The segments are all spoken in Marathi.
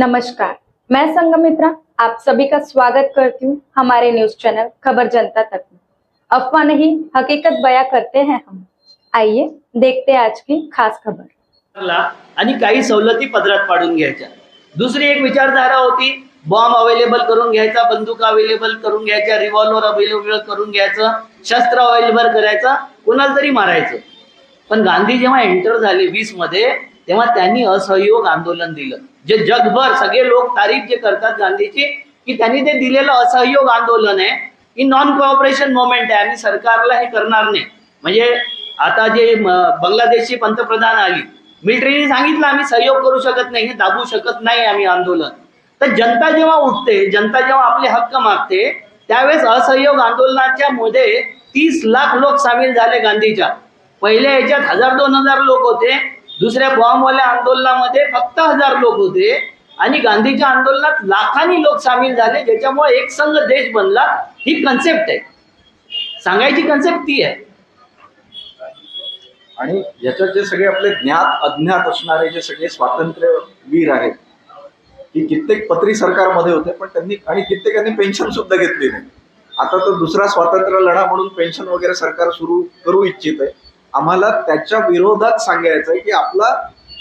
नमस्कार मैं संगमित्रा आप सभी का स्वागत करती हूँ हमारे न्यूज चैनल खबर जनता तक में। अफवाह नहीं हकीकत बया करते हैं हम। आइए देखते हैं आज की खास खबर। आणि काही सवलती पदरात पाडून घ्यायच्या। दुसरी एक विचारधारा होती बॉम्ब अवेलेबल करून घ्यायचा बंदूक अवेलेबल करून घ्यायच्या रिव्हॉल्वर अवेलेबल करून घ्यायचं शस्त्र अवेलेबल करायचं कोणाला तरी मारायचं. पण गांधी जेव्हा एंटर झाले वीसमध्ये तेव्हा त्यांनी असहयोग आंदोलन दिलं. जे जगभर सगळे लोक तारीफ जे करतात गांधीची की त्यांनी ते दिलेलं असहयोग आंदोलन आहे की नॉन कोऑपरेशन मुवमेंट आहे. आणि सरकारला हे करणार नाही. म्हणजे आता जे बांगलादेशची पंतप्रधान आली मिलिटरीने सांगितलं आम्ही सहयोग करू शकत नाही हे दाबू शकत नाही आम्ही आंदोलन. तर जनता जेव्हा उठते जनता जेव्हा आपले हक्क मागते त्यावेळेस असहयोग आंदोलनाच्या मध्ये तीस लाख लोक सामील झाले गांधीच्या. पहिल्या याच्यात हजार दोन हजार लोक होते. दुसऱ्या बॉम्बवाल्या आंदोलनामध्ये फक्त हजार लोक होते आणि गांधीच्या आंदोलनात लाखांनी लोक सामील झाले ज्याच्यामुळे एक संघ देश बनला. ही कन्सेप्ट आहे. सांगायची कन्सेप्ट ती आहे. आणि याच्यात जे सगळे आपले ज्ञात अज्ञात असणारे जे सगळे स्वातंत्र्यवीर आहेत की कित्येक पत्री सरकारमध्ये होते पण त्यांनी आणि कित्येकांनी पेन्शन सुद्धा घेतली नाही. आता तर दुसरा स्वातंत्र्य लढा म्हणून पेन्शन वगैरे सरकार सुरू करू इच्छित आहे. आम्हाला त्याच्या विरोधात सांगायचं आहे की आपला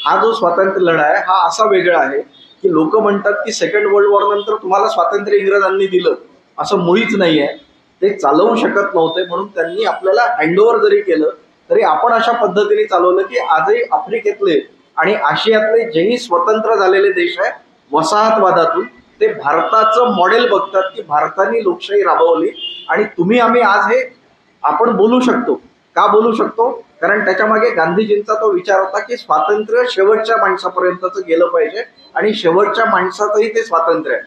हा जो स्वातंत्र्य लढा आहे हा असा वेगळा आहे की लोक म्हणतात की सेकंड वर्ल्ड वॉर नंतर तुम्हाला स्वातंत्र्य इंग्रजांनी दिलं. असं मुळीच नाही आहे ते चालवू शकत नव्हते म्हणून त्यांनी आपल्याला हँडओव्हर जरी केलं तरी आपण अशा पद्धतीने चालवलं की आजही आफ्रिकेतले आणि आशियातले जेही स्वतंत्र झालेले देश आहे वसाहतवादातून ते भारताचं मॉडेल बघतात की भारताने लोकशाही राबवली आणि तुम्ही आम्ही आज हे आपण बोलू शकतो. का बोलू शकतो? कारण त्याच्यामागे गांधीजींचा तो विचार होता की स्वातंत्र्य शेवटच्या माणसापर्यंतच गेलं पाहिजे आणि शेवटच्या माणसाचंही ते स्वातंत्र्य आहे.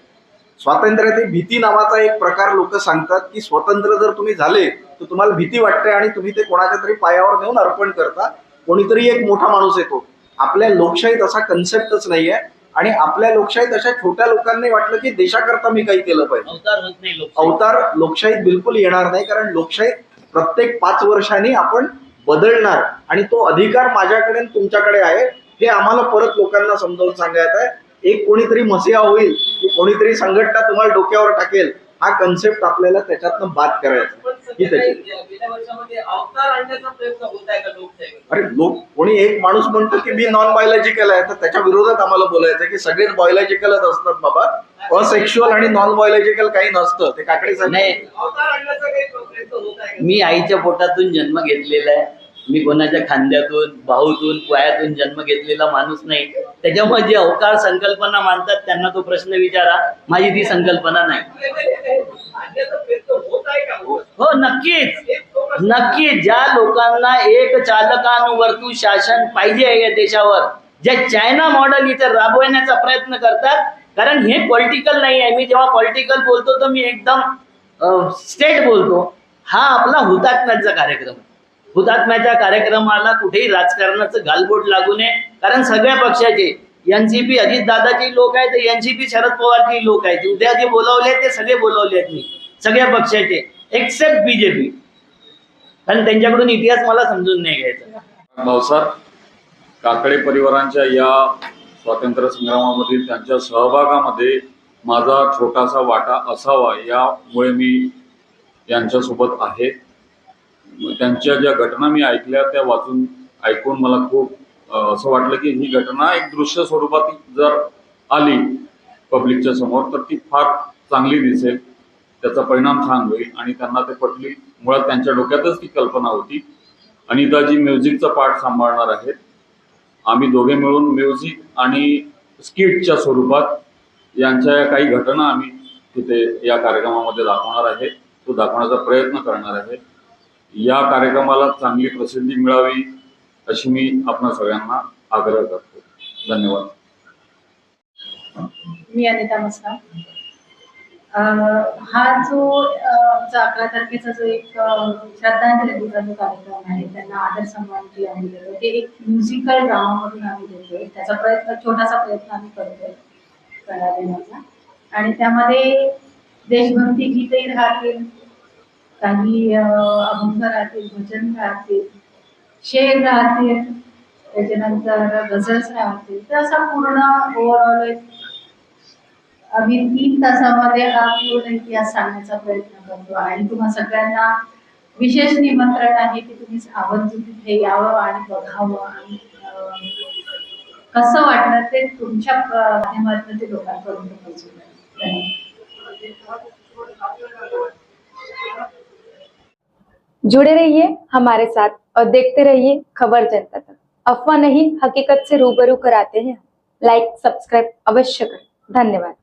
स्वातंत्र्यातील भीती नावाचा एक प्रकार लोक सांगतात की स्वतंत्र जर तुम्ही झाले तर तुम्हाला भीती वाटते आणि तुम्ही ते कोणाच्या तरी पायावर नेऊन अर्पण करता. कोणीतरी एक मोठा माणूस येतो. आपल्या लोकशाहीत असा कन्सेप्टच नाहीये आणि आपल्या लोकशाहीत अशा छोट्या लोकांनी वाटलं की देशाकरता मी काही केलं पाहिजे. नाही अवतार लोकशाहीत बिलकुल येणार नाही कारण लोकशाहीत प्रत्येक पाच वर्षांनी आपण बदलणार आणि तो अधिकार माझ्याकडे आणि तुमच्याकडे आहे हे आम्हाला परत लोकांना समजावून सांगायचं आहे. एक कोणीतरी मसिहा होईल की कोणीतरी संघटना तुम्हाला डोक्यावर टाकेल हा कन्सेप्ट आपल्याला त्याच्यातनं बाद करायचा ही त्याची. अरे लोक कोणी एक माणूस म्हणतो की मी नॉन बायोलॉजिकल आहे तर त्याच्या विरोधात आम्हाला बोलायचं की सगळेच बायोलॉजिकलच असतात बाबा. असेक्शुअल आणि नॉन बायोलॉजिकल काही नसतं. ते काकडे नाही. मी आईच्या पोटातून जन्म घेतलेला आहे. मी कोणाच्या खांद्यातून भाऊतून पोयातून जन्म घेतलेला माणूस नाही. त्याच्यामुळे जे अवकाळ संकल्पना मानतात त्यांना तो प्रश्न विचारा. माझी ती संकल्पना नाही. हो नक्कीच. नक्कीच. ज्या लोकांना एक चालकानुवर्तू शासन पाहिजे आहे या देशावर जे चायना मॉडेल इथे राबवण्याचा प्रयत्न करतात कारण हे पॉलिटिकल नाही आहे. मी जेव्हा पॉलिटिकल बोलतो तर मी एकदम स्टेट बोलतो. हा आपला हुतात्म्याचा कार्यक्रम हुतात्म्याच्या कार्यक्रमाला कुठेही राजकारणाचं गालबोट लागू नये. कारण सगळ्या पक्षाचे एनसीपी अजितदादाचे लोक आहेत एनसीपी शरद पवारची लोक आहेत. उद्या जे बोलावले आहेत ते सगळे बोलावले आहेत मी. सगळ्या पक्षाचे एक्सेप्ट बीजेपी कारण त्यांच्याकडून इतिहास मला समजून नाही घ्यायचा. भाऊसाहेब काकडे परिवारांच्या या स्वातंत्र्य संग्रामामधील त्यांच्या सहभागामध्ये माझा छोटासा वाटा असावा यामुळे मी यांच्यासोबत आहे. त्यांच्या ज्या घटना मी ऐकल्या त्या वाचून ऐकून मला खूप असं वाटलं की ही घटना एक दृश्य स्वरूपात जर आली पब्लिकच्या समोर तर ती फार चांगली दिसेल. त्याचा परिणाम छान होईल आणि त्यांना ते पटली. मुळात त्यांच्या डोक्यातच ती कल्पना होती. अनिताजी म्युझिकचा पार्ट सांभाळणार आहेत. आम्ही दोघे मिळून म्युझिक आणि स्किटच्या स्वरूपात यांच्या काही घटना आम्ही तिथे या कार्यक्रमामध्ये दाखवणार आहे. तो दाखवण्याचा प्रयत्न करणार आहे. या कार्यक्रमाला चांगली प्रसिद्धी मिळावी अशी मी आपणा सगळ्यांना आग्रह करतो. धन्यवाद. मी अनिता मस्का. हा जो आमचा अकरा तारखेचा जो एक अं, श्रद्धांजली दिवसा जो कार्यक्रम आहे त्यांना आदर सन्मान जे आम्ही देतो ते एक म्युझिकल ड्रामामधून आम्ही देतोय. त्याचा प्रयत्न छोटासा प्रयत्न आम्ही करतोय कला देण्याचा आणि त्यामध्ये देशभक्ती गीतही राहतील काही अभंग राहतील भजन राहतील शेर राहतील त्याच्यानंतर गझल्स राहतील. तर असा पूर्ण ओव्हरऑल एक आम्ही तीन तासामध्ये हा पूर्ण इतिहास सांगण्याचा प्रयत्न करतो आणि तुम्हा सगळ्यांना विशेष निमंत्रण आहे की तुम्ही आवर्जून तिथे यावं आणि बघावं आणि कसं वाटलं ते तुमच्या माध्यमातून ते लोकांपर्यंत पोहोचवलं जुड़े रहिए हमारे साथ और देखते रहिए खबर जनता तक. अफवाह नहीं हकीकत से रूबरू कराते हैं लाइक सब्सक्राइब अवश्य करें. धन्यवाद.